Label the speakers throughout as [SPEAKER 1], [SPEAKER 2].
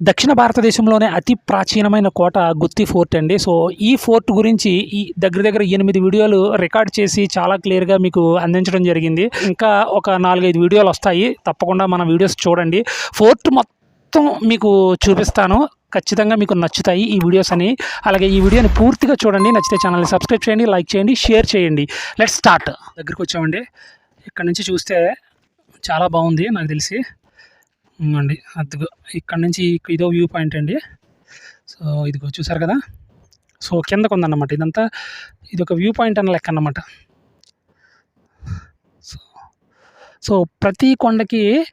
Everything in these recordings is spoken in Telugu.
[SPEAKER 1] దక్షిణ భారతదేశంలోనే అతి ప్రాచీనమైన కోట గుత్తి ఫోర్ట్ అండి. సో ఈ ఫోర్ట్ గురించి ఈ దగ్గర దగ్గర ఎనిమిది వీడియోలు రికార్డ్ చేసి చాలా క్లియర్గా మీకు అందించడం జరిగింది. ఇంకా ఒక నాలుగైదు వీడియోలు వస్తాయి. తప్పకుండా మన వీడియోస్ చూడండి. ఫోర్ట్ మొత్తం మీకు చూపిస్తాను. ఖచ్చితంగా మీకు నచ్చుతాయి ఈ వీడియోస్ అని. అలాగే ఈ వీడియోని పూర్తిగా చూడండి. నచ్చితే ఛానల్ని సబ్స్క్రైబ్ చేయండి లైక్ చేయండి షేర్ చేయండి. Let start. దగ్గరికి వచ్చామండి. ఇక్కడ నుంచి చూస్తే చాలా బాగుంది నాకు తెలిసి. అండి అదిగో ఇక్కడ నుంచి ఇదో వ్యూ పాయింట్ అండి. సో ఇదిగో చూసారు కదా? సో కిందకు ఉందన్నమాట ఇదంతా ఇది ఒక వ్యూ పాయింట్ అన్న లెక్క అన్నమాట సో సో ప్రతి కొండకి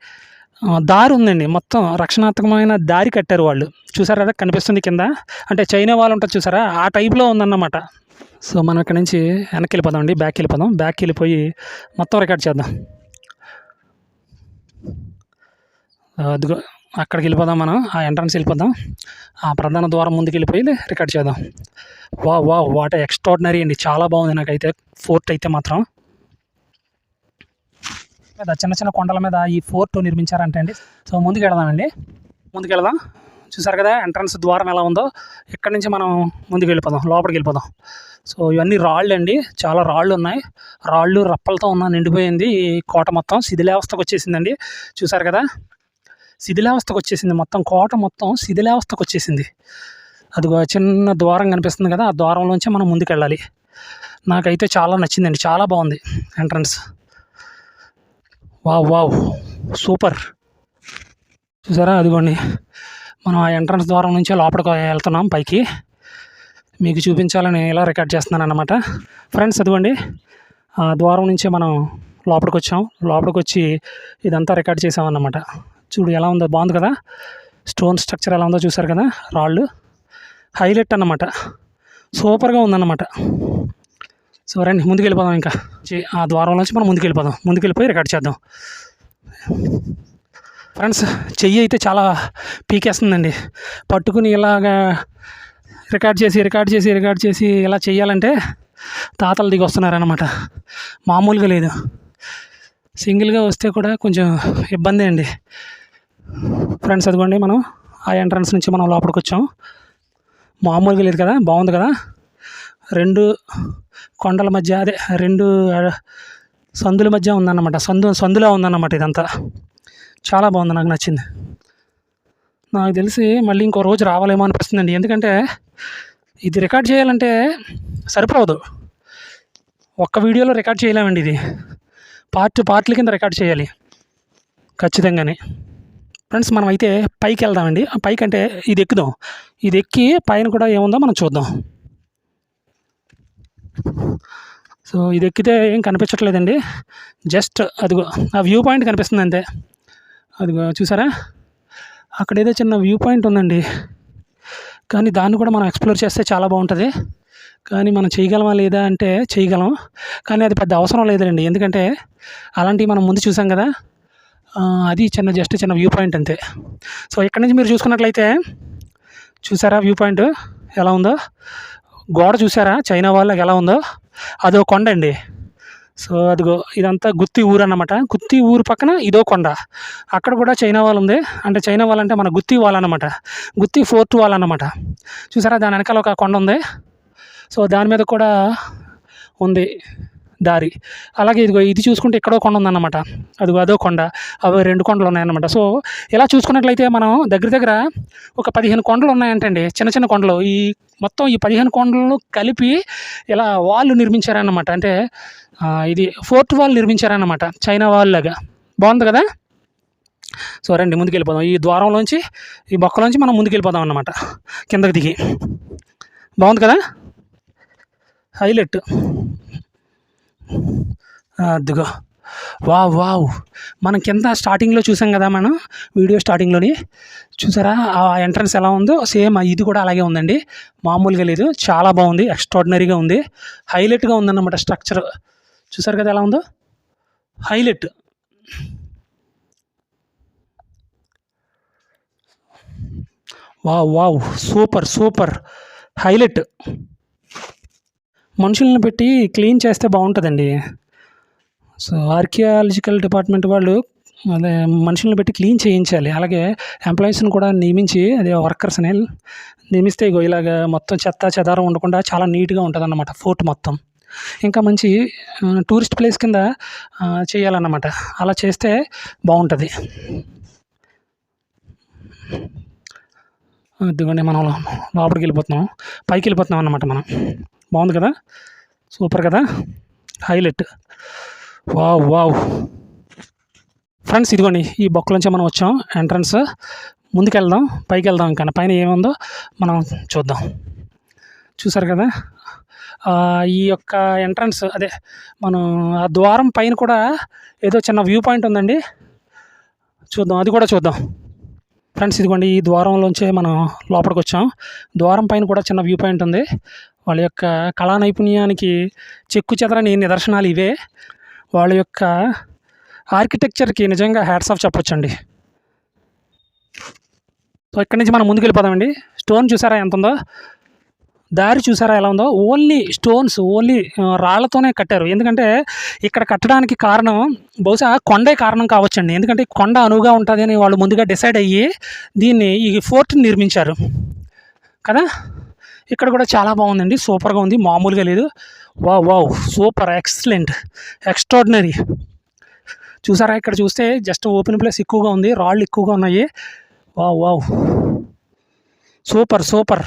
[SPEAKER 1] దారి ఉందండి. మొత్తం రక్షణాత్మకమైన దారి కట్టారు వాళ్ళు. చూసారు కదా? కనిపిస్తుంది కింద. అంటే చైనా వాళ్ళు ఉంటారు చూసారా? ఆ టైప్లో ఉందన్నమాట. సో మనం ఇక్కడ నుంచి వెనక్కి వెళ్ళిపోదాం అండి. బ్యాక్ వెళ్ళిపోదాం. బ్యాక్ వెళ్ళిపోయి మొత్తం రికార్డ్ చేద్దాం. అదిగో అక్కడికి వెళ్ళిపోదాం మనం. ఆ ఎంట్రన్స్ వెళ్ళిపోదాం. ఆ ప్రధాన ద్వారం ముందుకు వెళ్ళిపోయి రికార్డ్ చేద్దాం. వా వా వాట్ ఎక్స్ట్రాడినరీ అండి. చాలా బాగుంది నాకైతే. ఫోర్ట్ అయితే మాత్రం. మీద చిన్న చిన్న కొండల మీద ఈ ఫోర్ట్ నిర్మించారంటే అండి సో ముందుకు వెళదామండి ముందుకు వెళదాం చూసారు కదా ఎంట్రన్స్ ద్వారం ఎలా ఉందో? ఇక్కడి నుంచి మనం ముందుకు వెళ్ళిపోదాం లోపలికి వెళ్ళిపోదాం. సో ఇవన్నీ రాళ్ళు అండి చాలా రాళ్ళు ఉన్నాయి. రాళ్ళు రప్పలతో ఉన్న నిండిపోయింది ఈ కోట మొత్తం. శిథిలావస్థకు వచ్చేసిందండి. చూసారు కదా? శిథిలావస్థకు వచ్చేసింది మొత్తం కోట మొత్తం శిథిలావస్థకు వచ్చేసింది అది చిన్న ద్వారం కనిపిస్తుంది కదా ఆ ద్వారంలోంచి మనం ముందుకెళ్ళాలి. నాకైతే చాలా నచ్చిందండి చాలా బాగుంది ఎంట్రన్స్. Wow wow super. చూసారా అదిగోండి. మనం ఆ ఎంట్రన్స్ ద్వారం నుంచే లోపలికి వెళ్తున్నాం పైకి. మీకు చూపించాలని ఇలా రికార్డ్ చేస్తున్నాను అనమాట ఫ్రెండ్స్ అదిగోండి. ఆ ద్వారం నుంచే మనం లోపలికి వచ్చాం లోపలికి వచ్చి ఇదంతా రికార్డ్ చేసామన్నమాట. చూడు ఎలా ఉందో బాగుంది కదా? స్టోన్ స్ట్రక్చర్ ఎలా ఉందో చూసారు కదా రాళ్ళు. హైలైట్ అన్నమాట. సూపర్గా ఉందన్నమాట. సో రండి ముందుకు వెళ్ళిపోదాం ఇంకా ఆ ద్వారం నుంచి మనం ముందుకు వెళ్ళిపోదాం ముందుకు వెళ్ళిపోయి రికార్డ్ చేద్దాం. ఫ్రెండ్స్ చెయ్యి అయితే చాలా పీకేస్తుందండి. పట్టుకుని ఇలాగా రికార్డ్ చేసి రికార్డ్ చేసి రికార్డ్ చేసి ఇలా చేయాలంటే తాతలు దిగి వస్తున్నారనమాట మామూలుగా లేదు. సింగిల్గా వస్తే కూడా కొంచెం ఇబ్బంది అండి. ఫ్రెండ్స్ అదిగోండి మనం ఆ ఎంట్రన్స్ నుంచి మనం లోపలికి వచ్చాం. మామూలుగా లేదు కదా బాగుంది కదా? రెండు కొండల మధ్య అదే రెండు సందుల మధ్య ఉందన్నమాట. సందు సందులా ఉందన్నమాట ఇదంతా. చాలా బాగుంది నాకు నచ్చింది. నాకు తెలిసి మళ్ళీ ఇంకో రోజు రావాలేమో అనిపిస్తుందండి. ఎందుకంటే ఇది రికార్డ్ చేయాలంటే సరిపోదు. ఒక్క వీడియోలో రికార్డ్ చేయలేమండి ఇది. పార్ట్ పార్ట్ల కింద రికార్డ్ చేయాలి. ఖచ్చితంగానే. ఫ్రెండ్స్ మనం అయితే పైకి వెళ్దామండి ఆ పైకి అంటే ఇది ఎక్కుదాం ఇది ఎక్కి పైన కూడా ఏముందో మనం చూద్దాం. సో ఇది ఎక్కితే ఏం కనిపించట్లేదండి. జస్ట్ అదిగో ఆ వ్యూ పాయింట్ కనిపిస్తుంది అంతే. అదిగో చూసారా? అక్కడ ఏదో చిన్న వ్యూ పాయింట్ ఉందండి. కానీ దాన్ని కూడా మనం ఎక్స్ప్లోర్ చేస్తే చాలా బాగుంటుంది. కానీ మనం చేయగలమా లేదా అంటే చేయగలం. కానీ అది పెద్ద అవసరం లేదండి ఎందుకంటే అలాంటివి మనం ముందు చూసాం కదా. అది చిన్న జస్ట్ చిన్న వ్యూ పాయింట్ అంతే. సో ఇక్కడ నుంచి మీరు చూసుకున్నట్లయితే చూసారా వ్యూ పాయింట్? ఎలా ఉందో? గోడ చూసారా? చైనా వాళ్ళకి ఎలా ఉందో? అదో కొండ అండి. సో అదిగో ఇదంతా గుత్తి ఊరు అన్నమాట. గుత్తి ఊరు పక్కన ఇదో కొండ. అక్కడ కూడా చైనా వాళ్ళు ఉంది. అంటే చైనా వాల్ అంటే మన గుత్తి వాల్ అనమాట గుత్తి ఫోర్ట్ వాల్ అనమాట చూసారా? దాని వెనకాల ఒక కొండ ఉంది. సో దాని మీద కూడా ఉంది. దారి. అలాగే ఇదిగో ఇది చూసుకుంటే ఇక్కడో కొండ ఉందన్నమాట. అదిగో అదో కొండ. అవి రెండు కొండలు ఉన్నాయన్నమాట. సో ఇలా చూసుకున్నట్లయితే మనం దగ్గర దగ్గర ఒక పదిహేను కొండలు ఉన్నాయంటండి. చిన్న చిన్న కొండలు. ఈ మొత్తం ఈ పదిహేను కొండలను కలిపి ఇలా వాళ్ళు నిర్మించారన్నమాట. అంటే ఇది ఫోర్త్ వాల్ నిర్మించారన్నమాట. చైనా వాల్ లాగా. బాగుంది కదా? సో రండి ముందుకు వెళ్ళిపోదాం ఈ ద్వారంలోంచి ఈ బొక్కలోంచి మనం ముందుకెళ్ళిపోదాం అన్నమాట. కిందకి దిగి. బాగుంది కదా? హైలైట్. అదిగో. Wow wow. మనం కింద స్టార్టింగ్లో చూసాం కదా మనం వీడియో స్టార్టింగ్లోని చూసారా? ఆ ఎంట్రన్స్ ఎలా ఉందో? సేమ్ ఇది కూడా అలాగే ఉందండి. మామూలుగా లేదు. చాలా బాగుంది. ఎక్స్ట్రాడినరీగా ఉంది. హైలైట్గా ఉందన్నమాట స్ట్రక్చర్ చూసారు కదా ఎలా ఉందో? Highlight wow wow. Super super. Highlight మనుషులను పెట్టి క్లీన్ చేస్తే బాగుంటుందండి. సో ఆర్కియాలజికల్ డిపార్ట్మెంట్ వాళ్ళు అదే మనుషులను పెట్టి క్లీన్ చేయించాలి. అలాగే ఎంప్లాయీస్ని కూడా నియమించి అదే వర్కర్స్ని నియమిస్తే ఇగో ఇలాగ మొత్తం చెత్త చెదారం ఉండకుండా చాలా నీట్గా ఉంటుంది అన్నమాట ఫోర్ట్ మొత్తం. ఇంకా మంచి టూరిస్ట్ ప్లేస్ కింద చేయాలన్నమాట. అలా చేస్తే బాగుంటుంది. ఇదిగోండి మనం లోపలికి వెళ్ళిపోతున్నాం. పైకి వెళ్ళిపోతున్నాం అన్నమాట మనం. బాగుంది కదా? సూపర్ కదా? హైలైట్. Wow wow. ఫ్రెండ్స్ ఇదిగోండి ఈ బొక్కలోంచి మనం వచ్చాం ఎంట్రన్స్. ముందుకు వెళ్దాం పైకి వెళ్దాం ఇంకా. పైన ఏముందో మనం చూద్దాం. చూసారు కదా? ఈ యొక్క ఎంట్రన్స్ అదే మనం ఆ ద్వారం పైన కూడా ఏదో చిన్న వ్యూ పాయింట్ ఉందండి. చూద్దాం అది కూడా చూద్దాం. ఫ్రెండ్స్ ఇదిగోండి ఈ ద్వారంలోంచే మనం లోపలికి వచ్చాం. ద్వారం పైన కూడా చిన్న వ్యూ పాయింట్ ఉంది. వాళ్ళ యొక్క కళా నైపుణ్యానికి చెక్కు చెదరని నిదర్శనాలు ఇవే. వాళ్ళ యొక్క ఆర్కిటెక్చర్కి నిజంగా హ్యాట్స్ ఆఫ్ చెప్పొచ్చండి. సో ఇక్కడి నుంచి మనం ముందుకు వెళ్ళిపోదామండి. స్టోన్ చూసారా ఎంత ఉందో దారి చూసారా ఎలా ఉందో? ఓన్లీ స్టోన్స్ ఓన్లీ రాళ్ళతోనే కట్టారు. ఎందుకంటే ఇక్కడ కట్టడానికి కారణం బహుశా కొండే కారణం కావచ్చండి. ఎందుకంటే కొండ అనువుగా ఉంటుంది అని వాళ్ళు ముందుగా డిసైడ్ అయ్యి దీన్ని ఈ ఫోర్ట్ని నిర్మించారు. కదా? ఇక్కడ కూడా చాలా బాగుందండి. సూపర్గా ఉంది. మామూలుగా లేదు. Wow wow. Super. Excellent. Extraordinary. చూసారా? ఇక్కడ చూస్తే జస్ట్ ఓపెన్ ప్లేస్ ఎక్కువగా ఉంది. రాళ్ళు ఎక్కువగా ఉన్నాయి. Wow wow. Super super.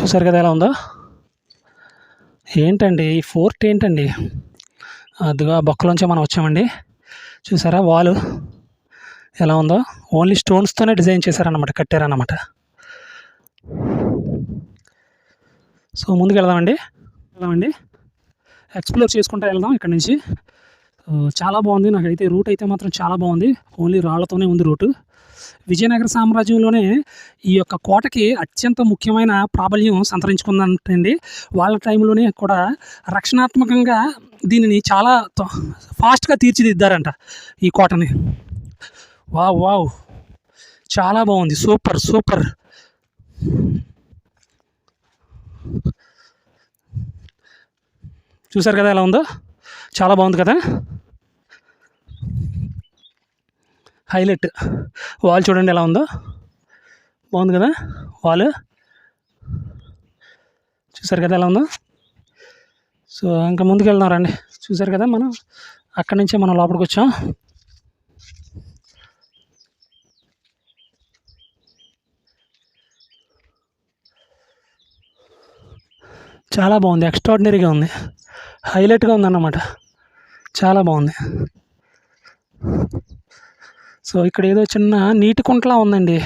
[SPEAKER 1] చూసారు కదా ఎలా ఉందో? ఏంటండి? ఈ ఫోర్ట్ ఏంటండి? అదిగా బొక్కలోంచే మనం వచ్చామండి. చూసారా వాల్ ఎలా ఉందో? ఓన్లీ స్టోన్స్తోనే డిజైన్ చేశారన్నమాట కట్టారన్నమాట. సో ముందుకు వెళ్దామండి. వెళ్దామండి. ఎక్స్ప్లోర్ చేసుకుంటూ వెళ్దాం ఇక్కడ నుంచి. చాలా బాగుంది. నాకైతే రూట్ అయితే మాత్రం చాలా బాగుంది. ఓన్లీ రాళ్ళతోనే ఉంది రూటు విజయనగర సామ్రాజ్యంలోనే ఈ యొక్క కోటకి అత్యంత ముఖ్యమైన ప్రాబల్యం సంతరించుకుందంటండి. వాళ్ళ టైంలోనే కూడా రక్షణాత్మకంగా దీనిని చాలా ఫాస్ట్గా తీర్చిదిద్దారంట ఈ కోటని. Wow wow. చాలా బాగుంది. Super super. చూసారు కదా ఎలా ఉందో? చాలా బాగుంది కదా? హైలైట్. వాల్ చూడండి ఎలా ఉందో. బాగుంది కదా? వాల్. చూసారు కదా ఎలా ఉందో? సో ఇంకా ముందుకు వెళ్దాం రండి. చూసారు కదా మనం? అక్కడి నుంచే మనం లోపలికి వచ్చాం. చాలా బాగుంది. ఎక్స్ట్రాడినరీగా ఉంది. హైలైట్గా ఉందన్నమాట. చాలా బాగుంది. సో ఇక్కడ ఏదో చిన్న నీటి కుంటలా ఉందండి.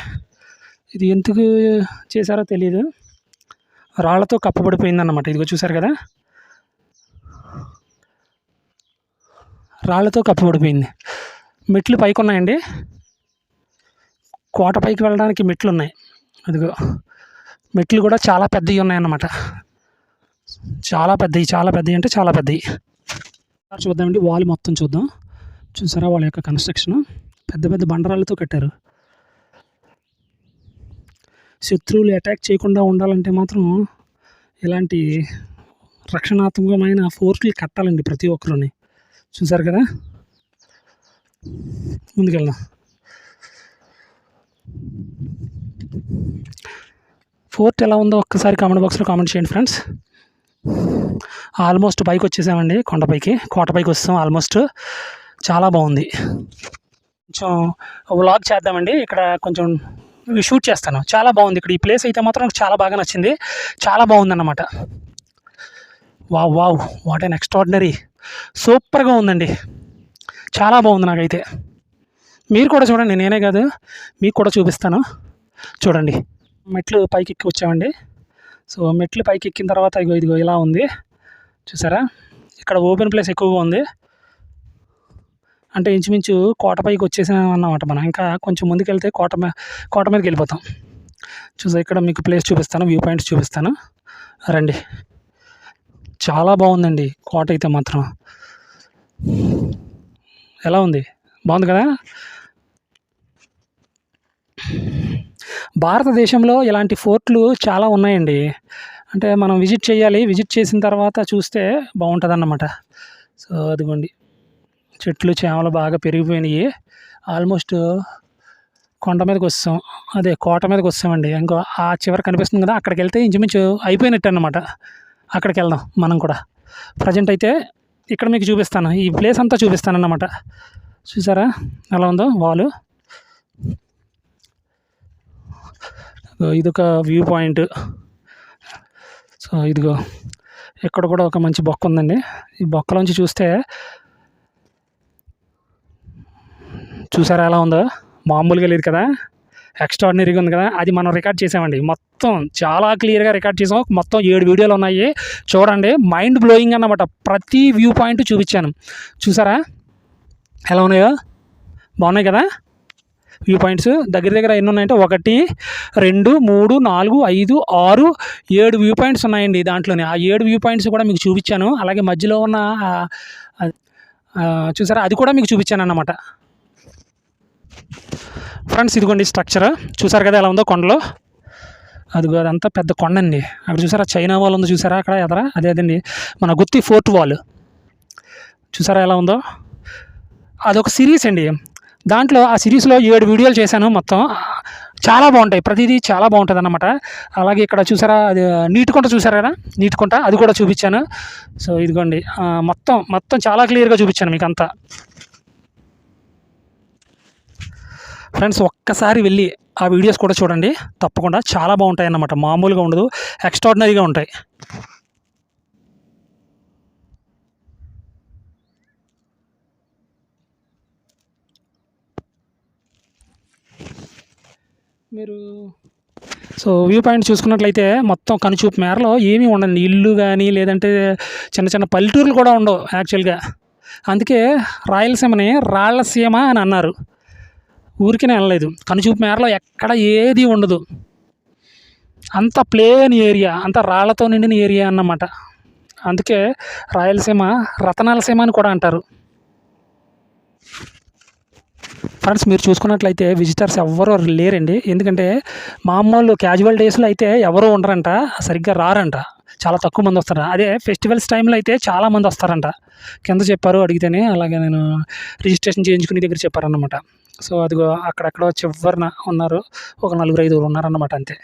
[SPEAKER 1] ఇది ఎందుకు చేశారో తెలియదు రాళ్ళతో కప్పబడిపోయిందన్నమాట. ఇదిగో చూసారు కదా? రాళ్ళతో కప్పబడిపోయింది. మెట్లు పైకి ఉన్నాయండి కోట పైకి వెళ్ళడానికి మెట్లు ఉన్నాయి అదిగో మెట్లు కూడా చాలా పెద్దవి ఉన్నాయన్నమాట. చాలా పెద్దవి చాలా పెద్దవి అంటే చాలా పెద్దవి చూద్దామండి వాల్ మొత్తం చూద్దాం. చూసారా వాళ్ళ యొక్క కన్స్ట్రక్షన్? పెద్ద పెద్ద బండరాళ్ళతో కట్టారు. శత్రువులు అటాక్ చేయకుండా ఉండాలంటే మాత్రం ఇలాంటి రక్షణాత్మకమైన ఫోర్ట్లు కట్టాలండి ప్రతి ఒక్కరూని. చూసారు కదా? ముందుకెళ్దాం. ఫోర్ట్ ఎలా ఉందో ఒక్కసారి కామెంట్ బాక్స్లో కామెంట్ చేయండి ఫ్రెండ్స్ ఆల్మోస్ట్ పైకి వచ్చేసామండి కొండపైకి. కోటపైకి వస్తాం. ఆల్మోస్ట్ చాలా బాగుంది. కొంచెం వ్లాగ్ చేద్దామండి. ఇక్కడ కొంచెం షూట్ చేస్తాను. చాలా బాగుంది. ఇక్కడ ఈ ప్లేస్ అయితే మాత్రం నాకు చాలా బాగా నచ్చింది. చాలా బాగుందన్నమాట. Wow wow what an extraordinary సూపర్గా ఉందండి. చాలా బాగుంది నాకైతే. మీరు కూడా చూడండి. నేనే కాదు మీకు కూడా చూపిస్తాను. చూడండి. మెట్లు పైకి ఎక్కి వచ్చామండి. సో మెట్లు పైకి ఎక్కిన తర్వాత ఇగో ఇదిగో ఇలా ఉంది. చూసారా? ఇక్కడ ఓపెన్ ప్లేస్ ఎక్కువగా ఉంది. అంటే ఇంచుమించు కోట పైకి వచ్చేసాం అన్నమాట మనం. ఇంకా కొంచెం ముందుకెళ్తే కోట మీ కోట మీదకి వెళ్ళిపోతాం. చూసా ఇక్కడ మీకు ప్లేస్ చూపిస్తాను వ్యూ పాయింట్స్ చూపిస్తాను. రండి. చాలా బాగుందండి కోట అయితే మాత్రం. ఎలా ఉంది? బాగుంది కదా? భారతదేశంలో ఇలాంటి ఫోర్ట్లు చాలా ఉన్నాయండి. అంటే మనం విజిట్ చేయాలి. విజిట్ చేసిన తర్వాత చూస్తే బాగుంటుంది అన్నమాట సో అదిగోండి. చెట్లు చేమలు బాగా పెరిగిపోయినాయి. ఆల్మోస్ట్ కొండ మీదకి వస్తాం. అదే కోట మీదకి వస్తామండి. ఇంకో ఆ చివరి కనిపిస్తుంది కదా అక్కడికి వెళ్తే ఇంచుమించు అయిపోయినట్టు అనమాట అక్కడికి వెళ్దాం మనం కూడా. ప్రజెంట్ అయితే ఇక్కడ మీకు చూపిస్తాను. ఈ ప్లేస్ అంతా చూపిస్తాను అన్నమాట. చూసారా? ఎలా ఉందో వాలు. ఇదొక వ్యూ పాయింట్. సో ఇదిగో ఇక్కడ కూడా ఒక మంచి బొక్క ఉందండి. ఈ బొక్కలోంచి చూస్తే చూసారా ఎలా ఉందో? మామూలుగా లేదు కదా? ఎక్స్ట్రాడినరీగా ఉంది కదా? అది మనం రికార్డ్ చేసామండి. మొత్తం చాలా క్లియర్గా రికార్డ్ చేసాం. మొత్తం ఏడు వీడియోలు ఉన్నాయి. చూడండి మైండ్ బ్లోయింగ్ అన్నమాట. ప్రతి వ్యూ పాయింట్ చూపించాను. చూసారా? ఎలా ఉన్నాయో? బాగున్నాయి కదా? వ్యూ పాయింట్స్ దగ్గర దగ్గర ఎన్ని ఉన్నాయంటే ఒకటి రెండు మూడు నాలుగు ఐదు ఆరు ఏడు వ్యూ పాయింట్స్ ఉన్నాయండి దాంట్లోనే. ఆ ఏడు వ్యూ పాయింట్స్ కూడా మీకు చూపించాను. అలాగే మధ్యలో ఉన్న చూసారా? అది కూడా మీకు చూపించాను అన్నమాట. ఫ్రెండ్స్ ఇదిగోండి స్ట్రక్చర్. చూసారు కదా ఎలా ఉందో కొండలో? అదిగో అదంతా పెద్ద కొండ అండి అక్కడ చూసారా? చైనా వాల్ ఉంది చూసారా అక్కడ ఎదర? అదే అదండి. మన గుత్తి ఫోర్ట్ వాల్. చూసారా ఎలా ఉందో? అదొక సిరీస్ అండి. దాంట్లో ఆ సిరీస్లో ఏడు వీడియోలు చేశాను మొత్తం. చాలా బాగుంటాయి. ప్రతిదీ చాలా బాగుంటుంది అన్నమాట అలాగే ఇక్కడ చూసారా? అది నీటికుంట చూసారా కదా? నీటికుంట అది కూడా చూపించాను. సో ఇదిగోండి. మొత్తం మొత్తం చాలా క్లియర్గా చూపించాను మీకు అంతా ఫ్రెండ్స్ ఒక్కసారి వెళ్ళి ఆ వీడియోస్ కూడా చూడండి. తప్పకుండా చాలా బాగుంటాయి అన్నమాట మామూలుగా ఉండదు ఎక్స్ట్రాడినరీగా ఉంటాయి. మీరు సో వ్యూ పాయింట్ చూసుకున్నట్లయితే మొత్తం కనుచూపు మేరలో ఏమీ ఉండండి ఇల్లు కానీ లేదంటే చిన్న చిన్న పల్లెటూర్లు కూడా ఉండవు యాక్చువల్గా అందుకే రాయలసీమని రాళ్ళసీమ అని అన్నారు. ఊరికినే వెళ్ళలేదు. కనుచూపు మేరలో ఎక్కడ ఏది ఉండదు. అంత ప్లేన్ ఏరియా అంత రాళ్ళతో నిండిన ఏరియా అన్నమాట. అందుకే రాయలసీమ రతనాలసీమ అని కూడా అంటారు. ఫ్రెండ్స్ మీరు చూసుకున్నట్లయితే విజిటర్స్ ఎవ్వరూ లేరండి. ఎందుకంటే మామూలు క్యాజువల్ డేస్లో అయితే ఎవరు ఉండరంట సరిగ్గా రారంట. చాలా తక్కువ మంది వస్తారు. అదే ఫెస్టివల్స్ టైంలో అయితే చాలా మంది వస్తారంట. కింద చెప్పారు అడిగితేనే అలాగే నేను రిజిస్ట్రేషన్ చేయించుకునే దగ్గర చెప్పారనమాట సో అదిగో అక్కడక్కడ చివరిన ఉన్నారు. ఒక నలుగురు ఐదుగురు ఉన్నారన్నమాట అంతే.